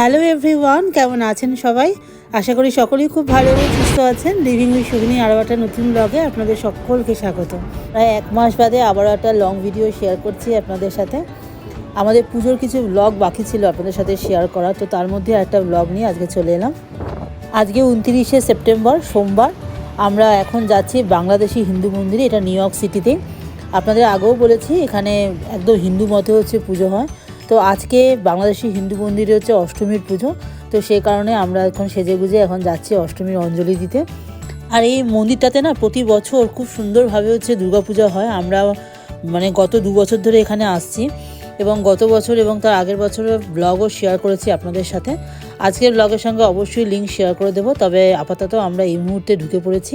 Hello everyone কেমন আছেন সবাই? আশা করি সকলেই খুব ভালো এবং সুস্থ আছেন। লিভিং উইথ সুগিনী আরও একটা নতুন ব্লগে আপনাদের সকলকে স্বাগত। প্রায় এক মাস বাদে আবারও একটা লং ভিডিও শেয়ার করছি আপনাদের সাথে। আমাদের পুজোর কিছু ব্লগ বাকি ছিল আপনাদের সাথে শেয়ার করা, তো তার মধ্যে একটা ব্লগ নিয়ে আজকে চলে এলাম। আজকে উনতিরিশে সেপ্টেম্বর, সোমবার। আমরা এখন যাচ্ছি বাংলাদেশি হিন্দু মন্দিরে, এটা নিউ ইয়র্ক সিটিতে। আপনাদের আগেও বলেছি, এখানে একদম হিন্দু মতে হচ্ছে পুজো হয়। তো আজকে বাংলাদেশি হিন্দু মন্দিরে হচ্ছে অষ্টমীর পুজো, তো সেই কারণে আমরা এখন সেজে গুজে এখন যাচ্ছি অষ্টমীর অঞ্জলি দিতে। আর এই মন্দিরটাতে না প্রতি বছর খুব সুন্দরভাবে হচ্ছে দুর্গাপূজা হয়, আমরা মানে গত দু বছর ধরে এখানে আসছি। এবং গত বছর এবং তার আগের বছরের ব্লগও শেয়ার করেছি আপনাদের সাথে। আজকের ব্লগের সঙ্গে অবশ্যই লিঙ্ক শেয়ার করে দেবো। তবে আপাতত আমরা এই মুহূর্তে ঢুকে পড়েছি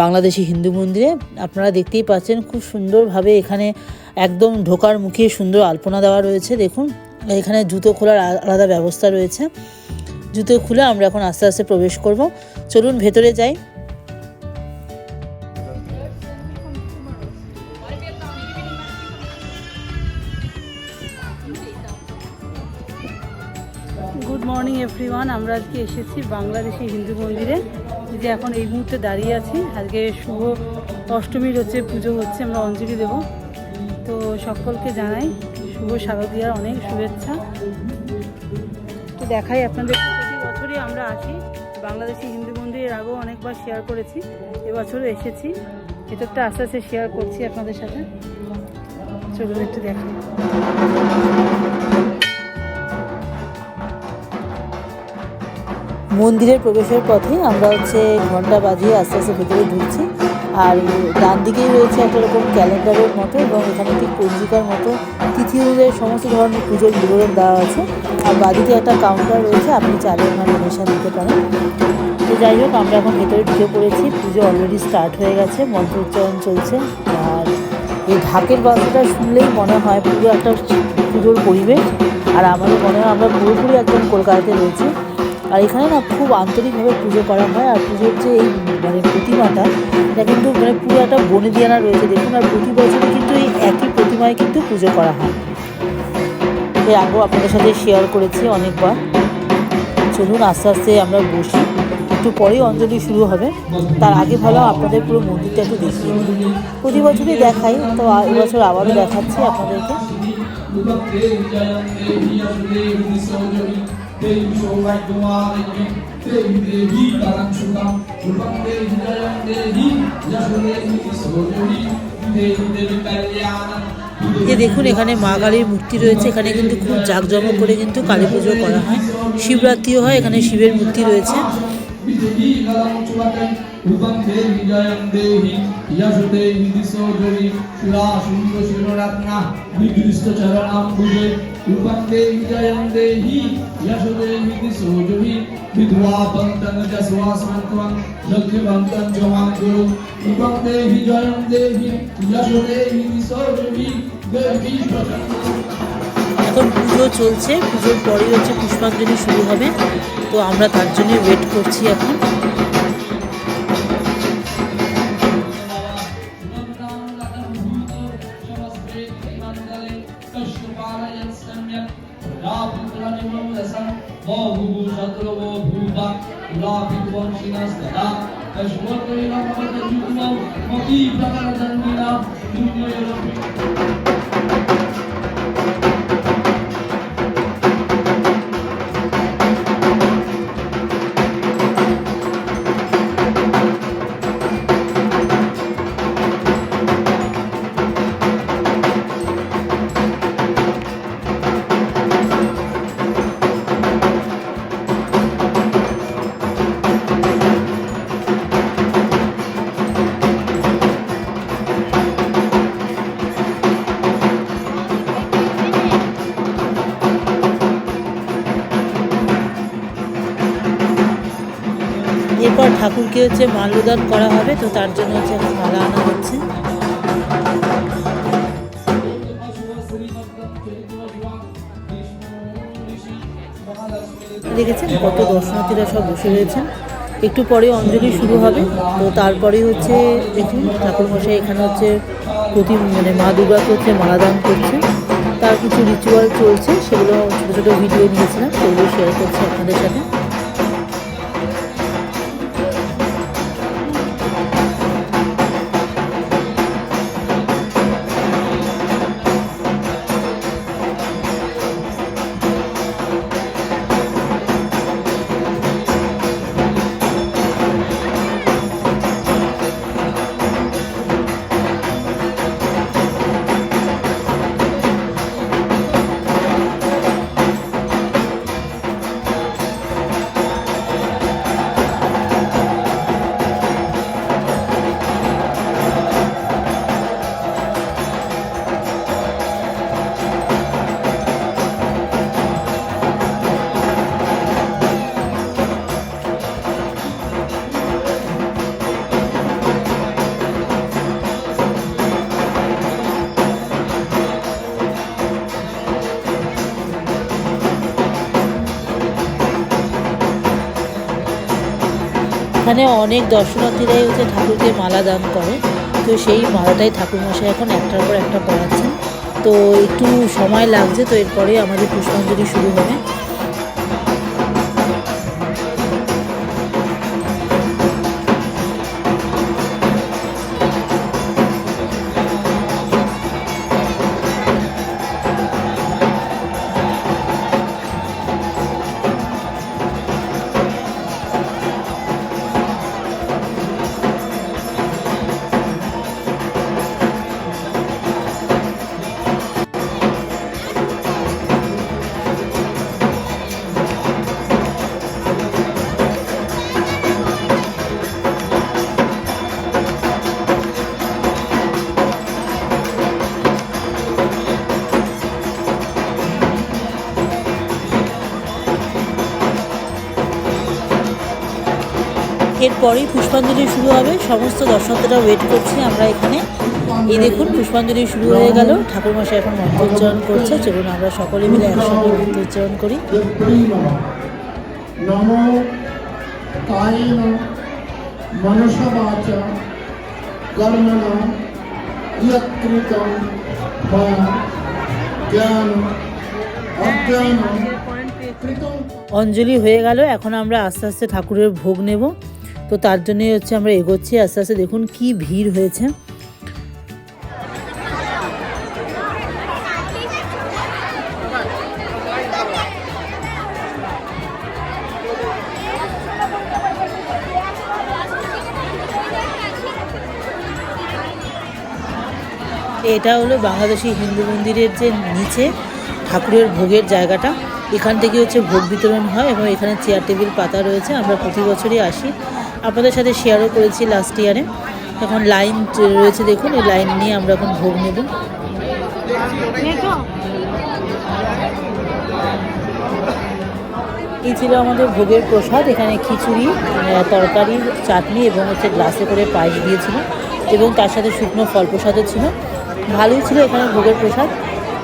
বাংলাদেশি হিন্দু মন্দিরে। আপনারা দেখতেই পাচ্ছেন খুব সুন্দরভাবে এখানে একদম ঢোকার মুখে সুন্দর আলপনা দেওয়া রয়েছে, দেখুন। এখানে জুতো খোলার আলাদা ব্যবস্থা রয়েছে। জুতো খুলে আমরা এখন আস্তে আস্তে প্রবেশ করব। চলুন ভেতরে যাই। মর্নিং এভরিওয়ান আমরা আজকে এসেছি বাংলাদেশি হিন্দু মন্দিরে। যে এখন এই মুহূর্তে দাঁড়িয়ে আছি। আজকে শুভ অষ্টমীর হচ্ছে, পুজো হচ্ছে, আমরা অঞ্জলি দেব। তো সকলকে জানাই শুভ শারদীয়ার অনেক শুভেচ্ছা। তো দেখাই আপনাদের। প্রতি বছরই আমরা আসি। বাংলাদেশি হিন্দু মন্দিরের আগেও অনেকবার শেয়ার করেছি। এবছরও এসেছি। ভেতরটা আস্তে আস্তে শেয়ার করছি আপনাদের সাথে। চলুন একটু দেখাই মন্দিরের প্রবেশের পথে আমরা হচ্ছে ঘণ্টা বাজিয়ে আস্তে আস্তে ভেতরে ঢুকছি। আর ডান দিকেই রয়েছে একটা রকম ক্যালেন্ডারের মতো এবং এখানে একটি পঞ্জিকার মতো তিথি অনুযায়ী সমস্ত ধরনের পুজোর বিবরণ দেওয়া আছে। আর বাদিকে একটা কাউন্টার রয়েছে, আপনি চাইলে ওখানে ডোনেশন দিতে পারেন। তো যাই হোক, আমরা এখন ভেতরে ঢুকে পড়েছি। পুজো অলরেডি স্টার্ট হয়ে গেছে, মন্ত্র উচ্চারণ চলছে। আর এই ঢাকের বাজাটা শুনলেই মনে হয় পুরো একটা পুজোর পরিবেশ। আর আমাদের মনে হয় আমরা পুরোপুরি একদম কলকাতাতে রয়েছি। আর এখানে না খুব আন্তরিকভাবে পুজো করা হয়, আর পুজোর যে এই মানে প্রতিমাটা। এটা কিন্তু মানে পুরো একটা বনে দিয়ানা রয়েছে, দেখুন, আর প্রতি বছরই কিন্তু এই একই প্রতিমায় কিন্তু পুজো করা হয়। এর আগেও আপনাদের সাথে শেয়ার করেছি অনেকবার। চলুন, আস্তে আস্তে আমরা বসি। একটু পরেই অঞ্জলি শুরু হবে। তার আগে ভালো আপনাদের পুরো মন্দিরটা একটু দিই। প্রতি বছরই দেখাই, তো এবছর আবারও দেখাচ্ছি আপনাদেরকে। দেবী কল্যাণ। যে দেখুন, এখানে মা কালীর মূর্তি রয়েছে, এখানে কিন্তু খুব জাঁকজমক করে কিন্তু কালী পুজো করা হয়। শিবরাত্রিও হয়, এখানে শিবের মূর্তি রয়েছে। बिदेवी ललमुचुवते रूपंदे विजयंदेहि यशुते विदिशोदरी शिला सुंदर शिरोरत्ना विदृष्ट चरणाम्बुजे रूपंदे विजयंदेहि यशुते विदिशोदरी विधवा बंधन जसवासंत्वं दक्ष बंधन जवांगुरु रूपंदे विजयंदेहि यशुते विदिशोदरी देवी प्रसन्ना এখন পুজো চলছে, পুজোর পরেই হচ্ছে পুষ্পাঞ্জলি শুরু হবে। তো আমরা তার জন্য ওয়েট করছি এখন। এরপর ঠাকুরকে হচ্ছে মাল্যদান করা হবে, তো তার জন্য হচ্ছে এখন মালা আনা হচ্ছে। দেখেছেন কত দর্শনার্থীরা সব বসে রয়েছেন? একটু পরে অঞ্জলি শুরু হবে, তো তারপরে হচ্ছে দেখুন ঠাকুরমশাই এখানে হচ্ছে প্রতি মানে মা দুর্গাকে হচ্ছে মালাদান করছে। তার কিছু রিচুয়াল চলছে, সেগুলো ছোটো ছোটো ভিডিও নিয়েছিলাম, সেগুলো শেয়ার করছি আপনাদের সাথে। এখানে অনেক দর্শনার্থীরাই হচ্ছে ঠাকুরকে মালা দান করে। তো সেই মালাটাই ঠাকুরমশাই এখন একটার পর একটা পড়াচ্ছেন তো একটু সময় লাগছে, তো এরপরে আমাদের পুষ্পাঞ্জলি শুরু হবে। এরপরেই পুষ্পাঞ্জলি শুরু হবে। সমস্ত দর্শকরা ওয়েট করছি আমরা এখানে। এই দেখুন পুষ্পাঞ্জলি শুরু হয়ে গেল। ঠাকুরমশাই এখন মন্ত্র উচ্চারণ করছে। চলুন আমরা সকলে মিলে একসঙ্গে মন্ত্র উচ্চারণ করি কর্মণা জ্ঞান অজ্ঞান অঞ্জলি হয়ে গেল। এখন আমরা আস্তে আস্তে ঠাকুরের ভোগ নেব। তো তার জন্যই হচ্ছে আমরা এগোচ্ছি। আস্তে আস্তে দেখুন কি ভিড় হয়েছে। এটা হলো বাংলাদেশি হিন্দু মন্দিরের যে নিচে ঠাকুরের ভোগের জায়গাটা। এখান থেকে হচ্ছে ভোগ বিতরণ হয় এবং এখানে চেয়ার টেবিল পাতা রয়েছে। আমরা প্রতি বছরই আসি। আপনাদের সাথে শেয়ারও করেছি লাস্ট ইয়ারে এখন লাইন রয়েছে দেখুন এই লাইন নিয়ে আমরা এখন ভোগ নেব। এই ছিল আমাদের ভোগের প্রসাদ এখানে খিচুড়ি তরকারি চাটনি এবং হচ্ছে গ্লাসে করে পায়েস দিয়েছিল এবং তার সাথে শুকনো ফল প্রসাদও ছিল। ভালোই ছিল এখানে ভোগের প্রসাদ।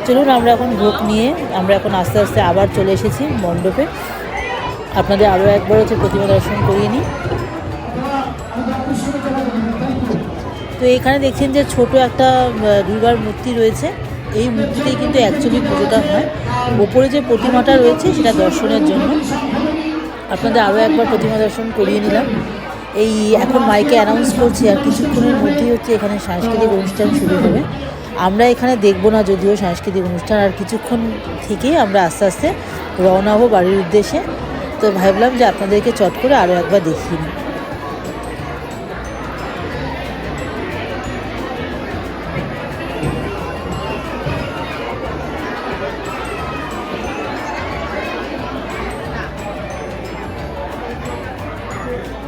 চলুন আমরা এখন ভোগ নিয়ে আমরা এখন আস্তে আস্তে আবার চলে এসেছি মণ্ডপে। আপনাদের আরও একবার হচ্ছে প্রতিমা দর্শন করিয়ে নিই। তো এখানে দেখছেন যে ছোট একটা দুর্গার মূর্তি রয়েছে। এই মূর্তিতেই কিন্তু অ্যাকচুয়ালি পুজোটা হয়। ওপরে যে প্রতিমাটা রয়েছে, সেটা দর্শনের জন্য। আপনাদের আরও একবার প্রতিমা দর্শন করিয়ে নিলাম। এই এখন মাইকে অ্যানাউন্স করছি, আর কিছুক্ষণের মধ্যেই হচ্ছে এখানে সাংস্কৃতিক অনুষ্ঠান শুরু হবে। আমরা এখানে দেখব না যদিও সাংস্কৃতিক অনুষ্ঠান, আর কিছুক্ষণ থেকেই আমরা আস্তে আস্তে রওনা হব বাড়ির উদ্দেশ্যে। তো ভাবলাম যে আপনাদেরকে চট করে আরও একবার দেখিয়ে নিই।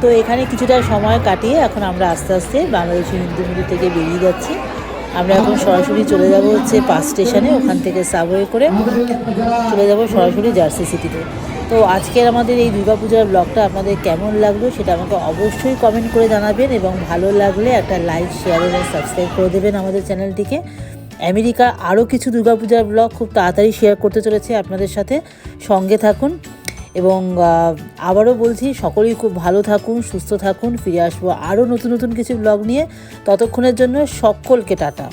তো এখানে কিছুটা সময় কাটিয়ে এখন আমরা আস্তে আস্তে বাংলাদেশি হিন্দু মন্দির থেকে বেরিয়ে যাচ্ছি। আমরা এখন সরাসরি চলে যাব হচ্ছে পাস স্টেশনে, ওখান থেকে সাবওয়ে করে চলে যাব সরাসরি জার্সি সিটিতে তো আজকের আমাদের এই দুর্গাপূজার ব্লগটা আপনাদের কেমন লাগল সেটা আমাকে অবশ্যই কমেন্ট করে জানাবেন এবং ভালো লাগলে একটা লাইক শেয়ার এবং সাবস্ক্রাইব করে দেবেন আমাদের চ্যানেলটিকে। আমেরিকা আরও কিছু দুর্গাপূজার ব্লগ খুব তাড়াতাড়ি শেয়ার করতে চলেছে আপনাদের সাথে। সঙ্গে থাকুন। এবং আবারও বলছি, সকলেই খুব ভালো থাকুন, সুস্থ থাকুন, ফিরে আসব আরও নতুন নতুন কিছু ব্লগ নিয়ে। ততক্ষণের জন্য সকলকে টাটা।